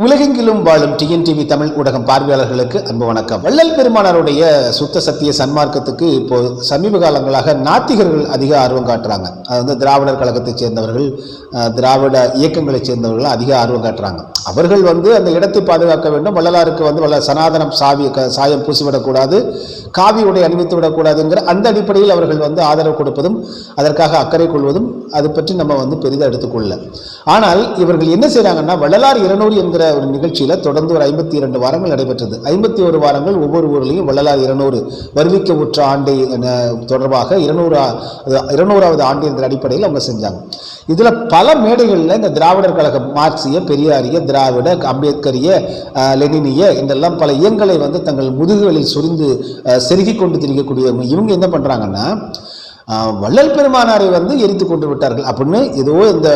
உலகெங்கிலும் வாழும் டிஎன்டிவி தமிழ் ஊடகம் பார்வையாளர்களுக்கு அன்பு வணக்கம். வள்ளல் பெருமானாருடைய சுத்த சத்திய சன்மார்க்கத்துக்கு இப்போ சமீப காலங்களாக நாத்திகர்கள் அதிக ஆர்வம் காட்டுறாங்க. அது வந்து திராவிடர் கழகத்தைச் சேர்ந்தவர்கள் திராவிட இயக்கங்களைச் சேர்ந்தவர்கள் அதிக ஆர்வம் காட்டுறாங்க. அவர்கள் வந்து அந்த இடத்தை பாதுகாக்க வேண்டும். வள்ளலாருக்கு வந்து வள்ள சனாதனம் சாவி க- சாயம் பூசிவிடக்கூடாது காவி உடை அணிவித்து விடக்கூடாதுங்கிற அந்த அடிப்படையில் அவர்கள் வந்து ஆதரவு கொடுப்பதும் அதற்காக அக்கறை கொள்வதும் அது பற்றி நம்ம வந்து பெரிதாக எடுத்துக்கொள்ள ஆனால் இவர்கள் என்ன செய்கிறாங்கன்னா வள்ளலார் இருநூறு என்கிற ஒரு நிகழ்ச்சியில தொடர்ந்து ஒரு ஐம்பத்தி இரண்டு வாரங்கள் நடைபெற்றது. ஐம்பத்தி ஒரு வாரங்கள் ஒவ்வொரு ஊர்லையும் வள்ளலார் இருநூறு வருவிக்க உற்ற ஆண்டை தொடர்பாக இருநூறு இருநூறாவது ஆண்டு என்கிற அடிப்படையில் அவங்க செஞ்சாங்க. இதுல பல மேடைகளில் இந்த திராவிடர் கழகம் மார்க்சிய பெரியாரிய திராவிட அம்பேத்கரிய லெனினிய என்றெல்லாம் பல இயங்களை வந்து தங்கள் முதுகுகளில் சொரிந்து செருகி செருகிக் கொண்டு திரிக்கக்கூடியவங்க. இவங்க என்ன பண்றாங்கன்னா ஆஹ் வள்ளல் பெருமானாரை வந்து எரித்து கொண்டு விட்டார்கள். அப்படின்னு ஏதோ இந்த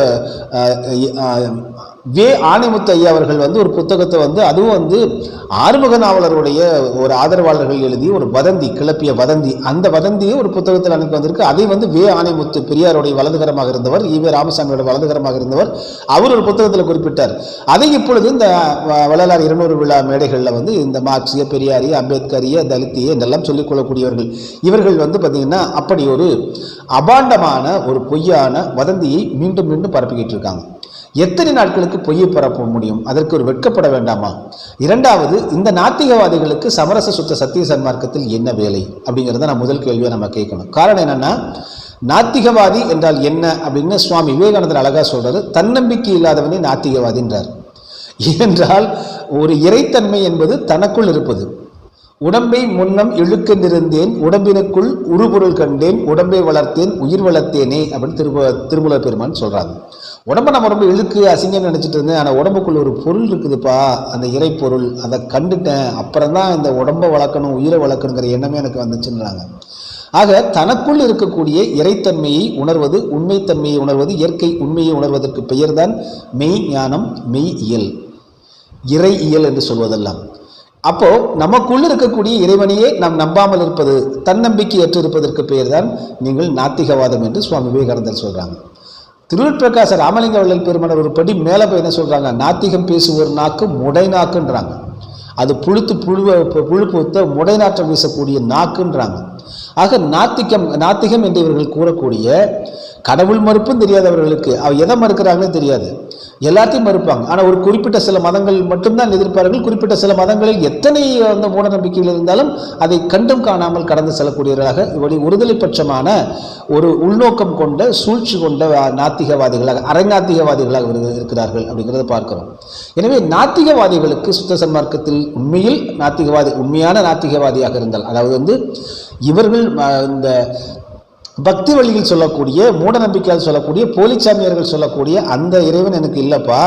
வே ஆணைமுத்து ஐயா அவர்கள் வந்து ஒரு புத்தகத்தை வந்து அதுவும் வந்து ஆறுமுக நாவலருடைய ஒரு ஆதரவாளர்கள் எழுதிய ஒரு வதந்தி கிளப்பிய வதந்தி அந்த வதந்தியை ஒரு புத்தகத்தில் அனுப்பி வந்திருக்கு. அதை வந்து வே ஆணைமுத்து பெரியாருடைய வலதுகரமாக இருந்தவர் ஈவே ராமசாமியோட வலதுகரமாக இருந்தவர் அவர் ஒரு புத்தகத்தில் குறிப்பிட்டார். அதை இப்பொழுது இந்த வ- வள்ளலார் இருநூறு விழா மேடைகளில் வந்து இந்த மார்க்சிய பெரியாரிய அம்பேத்கரிய தலித்திய இதெல்லாம் சொல்லிக் கொள்ளக்கூடியவர்கள் இவர்கள் வந்து பார்த்திங்கன்னா அப்படி ஒரு அபாண்டமான ஒரு பொய்யான வதந்தியை மீண்டும் மீண்டும் பரப்பிக்கிட்டு இருக்காங்க. எத்தனை நாட்களுக்கு பொய்யை பரப்ப முடியும்? அதற்கு ஒரு வெட்கப்பட வேண்டாமா? இரண்டாவது இந்த நாத்திகவாதிகளுக்கு சமரச சுத்த சத்திய சன்மார்க்கத்தில் என்ன வேலை? அப்படிங்கிறத நான் முதல் கேள்வியை நம்ம கேட்கணும். காரணம் என்னன்னா நாத்திகவாதி என்றால் என்ன அப்படின்னு சுவாமி விவேகானந்தர் அழகாக சொல்றாரு. தன்னம்பிக்கை இல்லாதவனே நாத்திகவாதின்றார். ஏனென்றால் ஒரு இறைத்தன்மை என்பது தனக்குள் இருப்பது. உடம்பை முன்னம் இழுக்கென்றிருந்தேன் உடம்பினுக்குள் உருபொருள் கண்டேன் உடம்பை வளர்த்தேன் உயிர் வளர்த்தேனே அப்படின்னு திரும திருமூல பெருமான் சொல்கிறாங்க உடம்ப நம்ம ரொம்ப இழுக்கு அசிங்கம்னு நினச்சிட்டு இருந்தேன் ஆனால் உடம்புக்குள்ள ஒரு பொருள் இருக்குதுப்பா அந்த இறை பொருள் அதை கண்டுட்டேன். அப்புறம் தான் இந்த உடம்பை வளர்க்கணும் உயிரை வளர்க்கணுங்கிற எண்ணமே எனக்கு வந்துச்சுன்றாங்க. ஆக தனக்குள் இருக்கக்கூடிய இறைத்தன்மையை உணர்வது உண்மைத்தன்மையை உணர்வது இயற்கை உண்மையை உணர்வதற்கு பெயர்தான் மெய் ஞானம் மெய் இயல். இறை இயல் என்று சொல்வதெல்லாம். அப்போ நமக்குள்ள இருக்கக்கூடிய இறைவனையே நாம் நம்பாமல் இருப்பது தன்னம்பிக்கையற்று இருப்பதற்கு பெயர்தான் நீங்கள் நாத்திகவாதம் என்று சுவாமி விவேகானந்தர் சொல்றாங்க. திருவிற்பிரகாச ராமலிங்க வள்ளல் பெருமனர் ஒரு படி மேலே போய் என்ன சொல்றாங்க? நாத்திகம் பேசுவோர் நாக்கு முடை நாக்குன்றாங்க. அது புழுத்து புழுவ புழு பூத்த முடை நாற்றம் வீசக்கூடிய நாக்குன்றாங்க. ஆக நாத்திகம் நாத்திகம் என்று இவர்கள் கூறக்கூடிய கடவுள் மறுப்பும் தெரியாதவர்களுக்கு அவ எதை மறுக்கிறாங்களோ தெரியாது. எல்லாத்தையும் மறுப்பாங்க. ஆனால் ஒரு குறிப்பிட்ட சில மதங்கள் மட்டும்தான் எதிர்ப்பார்கள். குறிப்பிட்ட சில மதங்களில் எத்தனை அந்த மூட நம்பிக்கைகள் இருந்தாலும் அதை கண்டும் காணாமல் கடந்து செல்லக்கூடியவர்களாக இவருடைய ஒருதலை பட்சமான ஒரு உள்நோக்கம் கொண்ட சூழ்ச்சி கொண்ட நாத்திகவாதிகளாக அரைநாத்திகவாதிகளாக இருக்கிறார்கள் அப்படிங்கிறத பார்க்கிறோம். எனவே நாத்திகவாதிகளுக்கு சுத்த சன்மார்க்கத்தில் உண்மையில் நாத்திகவாதி உண்மையான நாத்திகவாதியாக இருந்தால் அதாவது வந்து இவர்கள் இந்த பக்தி வழியில் சொல்லக்கூடிய மூட நம்பிக்கையால் சொல்லக்கூடிய போலிச்சாமியார்கள் சொல்லக்கூடிய அந்த இறைவன் எனக்கு இல்லப்பா.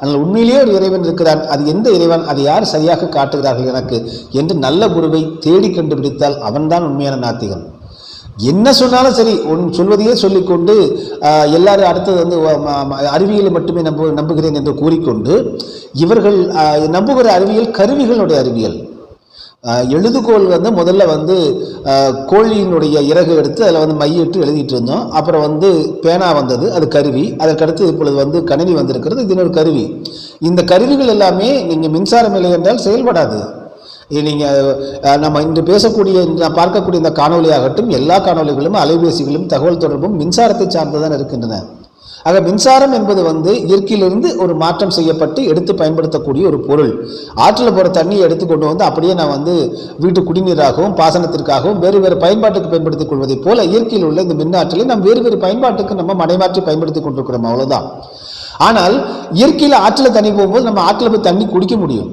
அதனால் உண்மையிலேயே ஒரு இறைவன் இருக்கிறான். அது எந்த இறைவன்? அது யார் சரியாக காட்டுகிறார்கள் எனக்கு? என்று நல்ல குருவை தேடி கண்டுபிடித்தால் அவன்தான் உண்மையான நாத்திகன் என்ன சொன்னாலும் சரி உன் சொல்வதையே சொல்லிக்கொண்டு எல்லாரும் அடுத்தது வந்து அறிவியலை மட்டுமே நம்ப நம்புகிறேன் என்று கூறிக்கொண்டு இவர்கள் நம்புகிற அறிவியல் கருவிகளுடைய அறிவியல். எழுதுகோல் வந்து முதல்ல வந்து கோழியினுடைய இறகு எடுத்து அதில் வந்து மையிட்டு எழுதிட்டு இருந்தோம். அப்புறம் வந்து பேனா வந்தது அது கருவி. அதற்கடுத்து இப்பொழுது வந்து கணினி வந்திருக்கிறது இது கருவி. இந்த கருவிகள் எல்லாமே நீங்கள் மின்சாரம் இல்லை என்றால் செயல்படாது. நீங்கள் நம்ம இன்று பேசக்கூடிய நான் பார்க்கக்கூடிய இந்த காணொலியாகட்டும் எல்லா காணொலிகளும் அலைபேசிகளும் தகவல் தொடர்பும் மின்சாரத்தை சார்ந்துதான் இருக்கின்றன. ஆக மின்சாரம் என்பது வந்து இயற்கையிலிருந்து ஒரு மாற்றம் செய்யப்பட்டு எடுத்து பயன்படுத்தக்கூடிய ஒரு பொருள். ஆற்றில் போகிற தண்ணியை எடுத்து கொண்டு வந்து அப்படியே நான் வந்து வீட்டு குடிநீராகவும் பாசனத்திற்காகவும் வேறு வேறு பயன்பாட்டுக்கு பயன்படுத்திக் கொள்வதைப் போல இயற்கையில் உள்ள இந்த மின்னாற்றலை நாம் வேறு வேறு பயன்பாட்டுக்கு நம்ம மடைமாற்றி பயன்படுத்திக் கொண்டிருக்கிறோம். அவ்வளோதான் ஆனால் இயற்கையில் ஆற்றில் தண்ணி போகும்போது நம்ம ஆற்றில் போய் தண்ணி குடிக்க முடியும்.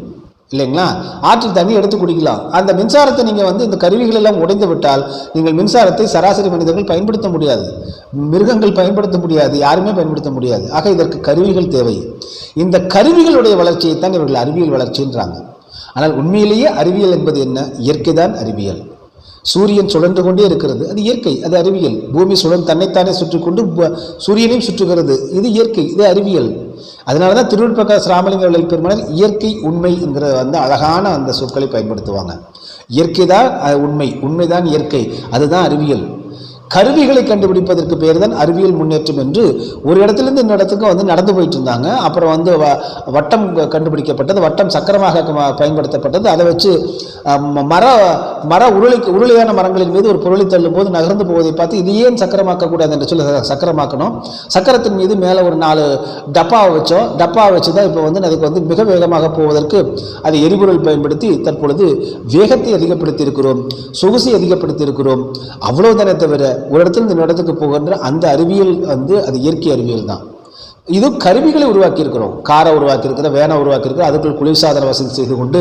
இல்லைங்களா? ஆற்றில் தண்ணி எடுத்து குடிக்கலாம். அந்த மின்சாரத்தை நீங்கள் வந்து இந்த கருவிகள் எல்லாம் உடைந்து விட்டால் நீங்கள் மின்சாரத்தை சராசரி மனிதர்கள் பயன்படுத்த முடியாது. மிருகங்கள் பயன்படுத்த முடியாது. யாருமே பயன்படுத்த முடியாது. ஆக இதற்கு கருவிகள் தேவை. இந்த கருவிகளுடைய வளர்ச்சியை தான் இவர்கள் அறிவியல் வளர்ச்சின்றாங்க. ஆனால் உண்மையிலேயே அறிவியல் என்பது என்ன? இயற்கை தான் அறிவியல். சூரியன் சுழன்று கொண்டே இருக்கிறது. அது இயற்கை அது அறிவியல். பூமி சுழன் தன்னைத்தானே சுற்றி கொண்டு சூரியனையும் சுற்றுகிறது. இது இயற்கை இது அறிவியல். அதனால தான் திருவிழ்பிரகாஷ் ராமலிங்க வள்ளல் பெருமானர் இயற்கை உண்மை என்கிற வந்து அழகான அந்த சொற்களை பயன்படுத்துவாங்க. இயற்கை தான் உண்மை. உண்மைதான் இயற்கை. அதுதான் அறிவியல். கருவிகளை கண்டுபிடிப்பதற்கு பேர் தான் அறிவியல் முன்னேற்றம் என்று ஒரு இடத்துலேருந்து இன்னொரு இடத்துக்கு வந்து நடந்து போயிட்டு இருந்தாங்க அப்புறம் வந்து வ- வட்டம் கண்டுபிடிக்கப்பட்டது வட்டம் சக்கரமாக பயன்படுத்தப்பட்டது. அதை வச்சு மர மர உருளை உருளையான மரங்களின் மீது ஒரு பொருளை தள்ளும் போது நகர்ந்து போவதை பார்த்து இது ஏன் சக்கரமாக்கக்கூடாது? என்று சொல்லி சக்கரமாக்கணும். சக்கரத்தின் மீது மேலே ஒரு நாலு டப்பாவை வச்சோம். டப்பாவை வச்சு தான் இப்போ வந்து அதுக்கு வந்து மிக வேகமாக போவதற்கு அது எரிபொருள் பயன்படுத்தி தற்பொழுது வேகத்தை அதிகப்படுத்தி இருக்கிறோம் சொகுசை அதிகப்படுத்தி இருக்கிறோம் அவ்வளவுதானே தவிர ஒரு இடத்துல இந்த இடத்துக்கு போகின்ற அந்த அறிவியல் வந்து அது இயற்கை அறிவியல் தான். இது கருவிகளை உருவாக்கியிருக்கிறோம். காரை உருவாக்கியிருக்கிறோம் வேனை உருவாக்கியிருக்கிறோம் அதுக்குள் குளிர்சாதன வசதி செய்து கொண்டு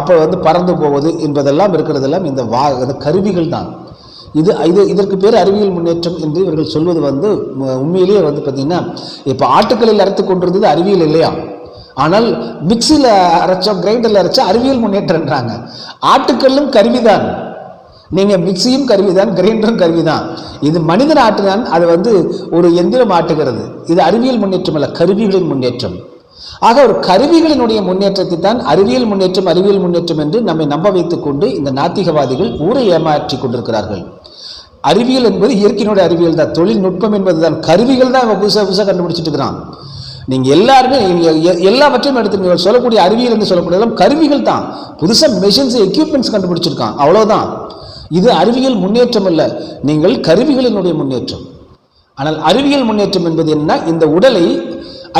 அப்போ வந்து பறந்து போவது என்பதெல்லாம் இருக்கிறதெல்லாம் இந்த வா இந்த கருவிகள் தான். இது இது இதற்கு பேர் அறிவியல் முன்னேற்றம் என்று இவர்கள் சொல்வது வந்து உண்மையிலேயே வந்து பார்த்திங்கன்னா இப்போ ஆட்டுக்களில் அறுத்து கொண்டிருந்தது அறிவியல் இல்லையா? ஆனால் மிக்சியில் அரைச்சோம் கிரைண்டரில் அரைச்சா அறிவியல் முன்னேற்றம்ன்றாங்க ஆட்டுக்கல்லும் கருவிதான். நீங்கள் மிக்சியும் கருவிதான் கிரைண்டரும் கருவிதான். இது மனிதன் ஆட்டுதான் அது வந்து ஒரு எந்திரம் ஆட்டுகிறது. இது அறிவியல் முன்னேற்றம் அல்ல கருவிகளின் முன்னேற்றம். ஆக ஒரு கருவிகளினுடைய முன்னேற்றத்தை தான் அறிவியல் முன்னேற்றம் அறிவியல் முன்னேற்றம் என்று நம்மை நம்ப வைத்துக் கொண்டு இந்த நாத்திகவாதிகள் ஊரை ஏமாற்றி கொண்டிருக்கிறார்கள். அறிவியல் என்பது இயற்கையினுடைய அறிவியல் தான் தொழில்நுட்பம் என்பதுதான். கருவிகள் தான் இவன் புதுசாக புதுசாக கண்டுபிடிச்சிட்டு இருக்கிறான். நீங்கள் எல்லாருமே எல்லாவற்றையும் எடுத்து நீங்கள் சொல்லக்கூடிய அறிவியல் என்று சொல்லக்கூடியதெல்லாம் கருவிகள் தான். புதுசாக மெஷின்ஸ் எக்யூப்மெண்ட்ஸ் கண்டுபிடிச்சிருக்கான். அவ்வளோதான் இது அறிவியல் முன்னேற்றம் அல்ல. நீங்கள் கருவிகளினுடைய முன்னேற்றம். ஆனால் அறிவியல் முன்னேற்றம் என்பது என்ன? இந்த உடலை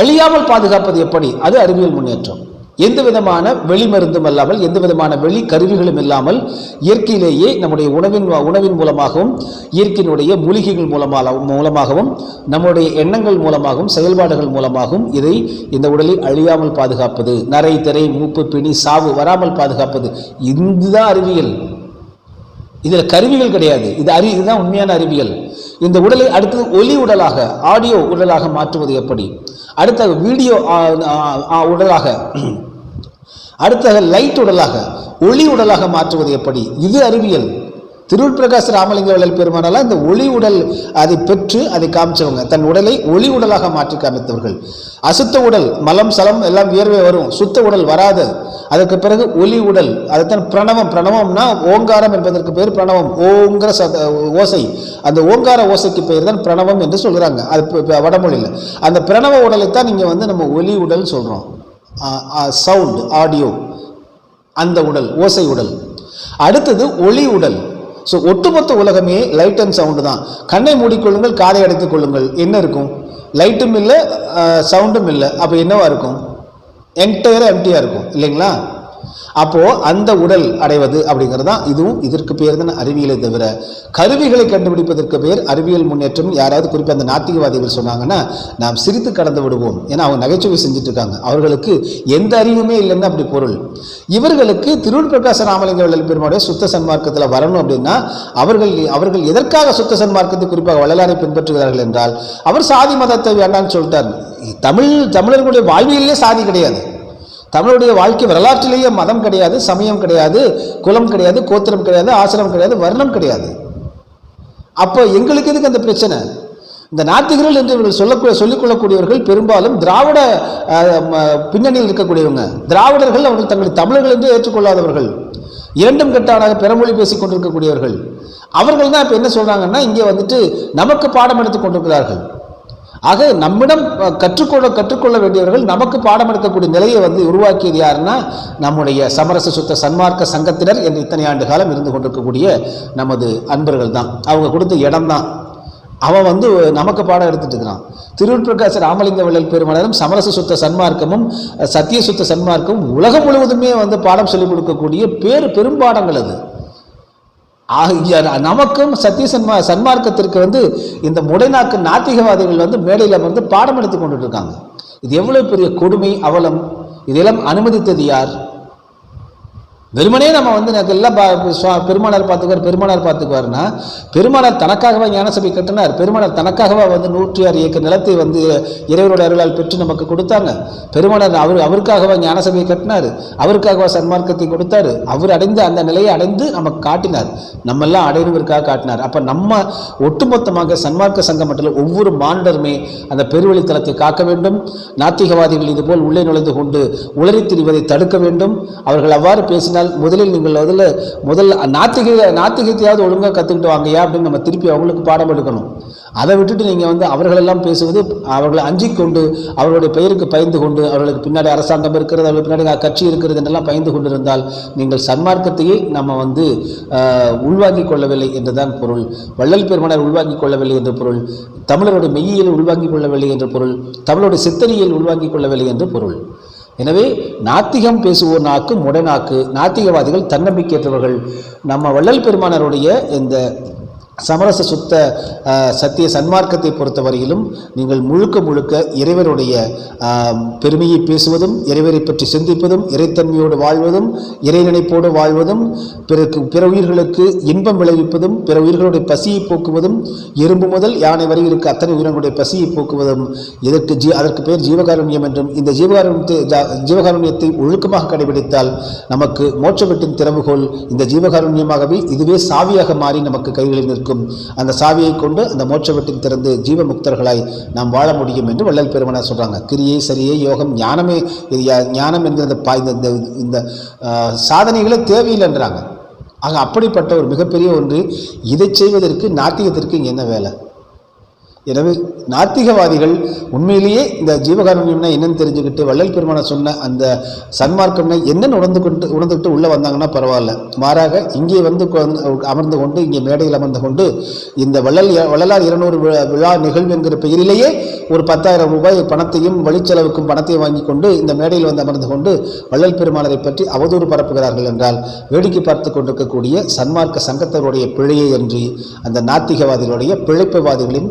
அழியாமல் பாதுகாப்பது எப்படி? அது அறிவியல் முன்னேற்றம். எந்த விதமான வெளி மருந்தும் அல்லாமல் எந்த விதமான வெளி கருவிகளும் இல்லாமல் இயற்கையிலேயே நம்முடைய உணவின் உணவின் மூலமாகவும் இயற்கையினுடைய மூலிகைகள் மூலமாக மூலமாகவும் நம்முடைய எண்ணங்கள் மூலமாகவும் செயல்பாடுகள் மூலமாகவும் இதை இந்த உடலை அழியாமல் பாதுகாப்பது நரை திரை மூப்பு பிணி சாவு வராமல் பாதுகாப்பது. இதுதான் அறிவியல். இதில் கருவிகள் கிடையாது. இது அறி இதுதான் உண்மையான அறிவியல். இந்த உடலை அடுத்தது ஒலி உடலாக ஆடியோ உடலாக மாற்றுவது எப்படி? அடுத்த வீடியோ உடலாக அடுத்தது லைட் உடலாக ஒளி உடலாக மாற்றுவது எப்படி? இது அறிவியல். திருவுள் பிரகாஷ் ராமலிங்க வள்ளல் பெருமானால இந்த ஒளி உடல் அதை பெற்று அதை காமிச்சவங்க. தன் உடலை ஒளி உடலாக மாற்றி காமித்தவர்கள். அசுத்த உடல் மலம் சலம் எல்லாம் வியர்வை வரும். சுத்த உடல் வராது. அதற்கு பிறகு ஒலி உடல். அதுதான் பிரணவம். பிரணவம்னா ஓங்காரம் என்பதற்கு பேர் பிரணவம். ஓங்கிற சத ஓசை. அந்த ஓங்கார ஓசைக்கு பெயர் தான் பிரணவம் என்று சொல்கிறாங்க அது வடமொழியில். அந்த பிரணவ உடலைத்தான் இங்கே வந்து நம்ம ஒலி உடல் சொல்கிறோம் சவுண்ட் ஆடியோ. அந்த உடல் ஓசை உடல். அடுத்தது ஒளி உடல். ஸோ ஒட்டுமொத்த உலகமே லைட் அண்ட் சவுண்டு தான். கண்ணை மூடிக்கொள்ளுங்கள் காதை அடைத்துக் கொள்ளுங்கள். என்ன இருக்கும்? லைட்டும் இல்லை சவுண்டும் இல்லை. அப்போ என்னவாக இருக்கும்? என்டையராக எம்டியாக இருக்கும். இல்லைங்களா? அப்போது அந்த உடல் அடைவது அப்படிங்கிறது தான் இதுவும் இதற்கு பேர் தான் அறிவியலை தவிர. கருவிகளை கண்டுபிடிப்பதற்கு பேர் அறிவியல் முன்னேற்றம். யாராவது குறிப்பாக அந்த நாத்திகவாதிகள் சொன்னாங்கன்னா நாம் சிரித்து கடந்து விடுவோம். ஏன்னா அவங்க நகைச்சுவை செஞ்சுட்டு இருக்காங்க. அவர்களுக்கு எந்த அறிவுமே இல்லைன்னு அப்படி பொருள். இவர்களுக்கு திருள் பிரகாச ராமலிங்க வள்ளல் பெருமாடைய சுத்த சன்மார்க்கத்தில் வரணும் அப்படின்னா அவர்கள் அவர்கள் எதற்காக சுத்த சன்மார்க்கத்தை குறிப்பாக வள்ளலாரை பின்பற்றுகிறார்கள் என்றால் அவர் சாதி மதத்தை வேண்டாம்னு சொல்லிட்டார். தமிழ் தமிழர்களுடைய வாழ்வியலே சாதி கிடையாது. தமிழுடைய வாழ்க்கை வரலாற்றிலேயே மதம் கிடையாது சமயம் கிடையாது குலம் கிடையாது கோத்திரம் கிடையாது ஆசிரமம் கிடையாது வர்ணம் கிடையாது. அப்போ எங்களுக்கு எதுக்கு அந்த பிரச்சனை? இந்த நாத்திகர்கள் என்று இவர்கள் சொல்லக்கூடிய சொல்லிக்கொள்ளக்கூடியவர்கள் பெரும்பாலும் திராவிட பின்னணியில் இருக்கக்கூடியவங்க. திராவிடர்கள் அவர்கள் தங்களை தமிழர்கள் என்று ஏற்றுக்கொள்ளாதவர்கள். இரண்டும் கெட்டானாக பிறமொழி பேசிக் கொண்டிருக்கக்கூடியவர்கள். அவர்கள் தான் இப்போ என்ன சொல்கிறாங்கன்னா இங்கே வந்துட்டு நமக்கு பாடம் எடுத்துக் கொண்டிருக்கிறார்கள். ஆக நம்மிடம் கற்றுக்கொள்ள கற்றுக்கொள்ள வேண்டியவர்கள் நமக்கு பாடம் எடுக்கக்கூடிய நிலையை வந்து உருவாக்கியது யாருன்னா நம்முடைய சமரச சுத்த சன்மார்க்க சங்கத்தினர் என்று இத்தனை ஆண்டு காலம் இருந்து கொண்டிருக்கக்கூடிய நமது அன்பர்கள் தான். அவங்க கொடுத்த இடம் தான். அவன் வந்து நமக்கு பாடம் எடுத்துட்டு இருக்கிறான். திருவிட்பிரகாச ராமலிங்க வள்ளல் பெருமளரும் சமரச சுத்த சன்மார்க்கமும் சத்திய சுத்த சன்மார்க்கமும் உலகம் முழுவதுமே வந்து பாடம் சொல்லிக் கொடுக்கக்கூடிய பேர் பெரும்பாடங்கள் அது. நமக்கும் சத்திய சன்மா சன்மார்க்கத்திற்கு வந்து இந்த முடைநாக்கு நாத்திகவாதிகள் வந்து மேடையில் வந்து பாடம் எடுத்து கொண்டுட்டு இருக்காங்க. இது எவ்வளவு பெரிய கொடுமை அவலம் இதெல்லாம் அனுமதித்தது யார்? வெறுமனே நம்ம வந்து எனக்கு எல்லாம் பெருமானார் பார்த்துக்குவார் பெருமானார் பார்த்துக்குவார்னா பெருமானார் தனக்காகவா ஞானசபை கட்டினார். பெருமானார் தனக்காகவா வந்து நூற்றி ஆறு ஏக்கர் நிலத்தை வந்து இறைவரோட அருளால் பெற்று நமக்கு கொடுத்தாங்க. பெருமானார் அவர் அவருக்காகவா ஞானசபையை கட்டினார். அவருக்காகவா சன்மார்க்கத்தை கொடுத்தாரு. அவர் அடைந்த அந்த நிலையை அடைந்து நமக்கு காட்டினார். நம்மெல்லாம் அடைவதற்காக காட்டினார். அப்போ நம்ம ஒட்டுமொத்தமாக சன்மார்க்க சங்கம் மட்டும் ஒவ்வொரு மாண்டருமே அந்த பெருவழித்தலத்தை காக்க வேண்டும். நாத்திகவாதிகள் இதுபோல் உள்ளே நுழைந்து கொண்டு உளறி திரிவதை தடுக்க வேண்டும். அவர்கள் அவ்வாறு பேசினார் பேசினால் முதலில் நீங்கள் முதல்ல முதல்ல நாத்திக நாத்திகத்தையாவது ஒழுங்காக கற்றுக்கிட்டு வாங்கயா அப்படின்னு நம்ம திருப்பி அவங்களுக்கு பாடம் எடுக்கணும். அதை விட்டுட்டு நீங்கள் வந்து அவர்களெல்லாம் பேசுவது அவர்களை அஞ்சிக்கொண்டு அவர்களுடைய பெயருக்கு பயந்து கொண்டு அவர்களுக்கு பின்னாடி அரசாங்கம் இருக்கிறது அவர்களுக்கு பின்னாடி கட்சி இருக்கிறது என்றெல்லாம் பயந்து கொண்டு இருந்தால் நீங்கள் சன்மார்க்கத்தையே நம்ம வந்து ஆஹ், உள்வாங்கிக் கொள்ளவில்லை என்றுதான் பொருள். வள்ளல் பெருமனர் உள்வாங்கிக் கொள்ளவில்லை என்ற பொருள். தமிழருடைய மெய்யியல் உள்வாங்கிக் கொள்ளவில்லை என்ற பொருள். தமிழருடைய சித்தனியில் உள்வாங்கிக் கொள்ளவில்லை என்று பொருள். எனவே நாத்திகம் பேசுவோர் நாக்கு முடநாக்கு நாத்திகவாதிகள் தன்னம்பிக்கையற்றவர்கள். நம்ம வள்ளல் பெருமானருடைய இந்த சமரச சுத்த சத்திய சன்மார்க்கத்தை பொறுத்தவரையிலும் நீங்கள் முழுக்க முழுக்க இறைவருடைய பெருமையை பேசுவதும் இறைவரை பற்றி சிந்திப்பதும் இறைத்தன்மையோடு வாழ்வதும் இறை நினைப்போடு வாழ்வதும் பிறகு பிற உயிர்களுக்கு இன்பம் விளைவிப்பதும் பிற உயிர்களுடைய பசியை போக்குவதும் எறும்பு முதல் யானை வரை இருக்க அத்தனை உயிரங்களுடைய பசியை போக்குவதும் இதற்கு ஜீ அதற்கு பேர் ஜீவகாருண்யம் என்றும் இந்த ஜீவகாருண்யத்தை ஜா- ஜீவகாருண்யத்தை ஒழுக்கமாக கடைபிடித்தால் நமக்கு மோட்ச வீட்டின் திறவுகோல் இந்த ஜீவகாருண்யமாகவே இதுவே சாவியாக மாறி நமக்கு கைகளில் நிற்கும். அந்த சாவியை கொண்டு அந்த மோட்ச வீட்டின் திறந்து ஜீவ முக்தர்களாய் நாம் வாழ முடியும் என்று வள்ளல் பெருமனார் சொல்கிறாங்க கிரியை சரியே யோகம் ஞானமே இது ஞானம் என்கிற இந்த இந்த- இந்த- இந்த சாதனைகளே தேவையில்லைன்றாங்க. ஆக அப்படிப்பட்ட ஒரு மிகப்பெரிய ஒன்று இதை செய்வதற்கு நாத்திகத்திற்கு இங்கே என்ன வேலை? எனவே நாத்திகவாதிகள் உண்மையிலேயே இந்த ஜீவகாரண்யம்னா என்னன்னு தெரிஞ்சுக்கிட்டு வள்ளல் பெருமானை சொன்ன அந்த சன்மார்க்கம்னா என்னன்னு உணர்ந்து கொண்டு உணர்ந்துக்கிட்டு உள்ளே வந்தாங்கன்னா பரவாயில்ல. மாறாக இங்கே வந்து அமர்ந்து கொண்டு இங்கே மேடையில் அமர்ந்து கொண்டு இந்த வள்ளல் வள்ளலார் இருநூறு விழா விழா நிகழ்வு என்கிற பெயரிலேயே ஒரு பத்தாயிரம் ரூபாய் பணத்தையும் வழிச்செலவுக்கும் பணத்தையும் வாங்கி கொண்டு இந்த மேடையில் வந்து அமர்ந்து கொண்டு வள்ளல் பெருமானரை பற்றி அவதூறு பரப்புகிறார்கள் என்றால் வேடிக்கை பார்த்து கொண்டிருக்கக்கூடிய சன்மார்க்க சங்கத்தருடைய பிழையை அன்றி அந்த நாத்திகவாதிகளுடைய பிழைப்புவாதிகளின்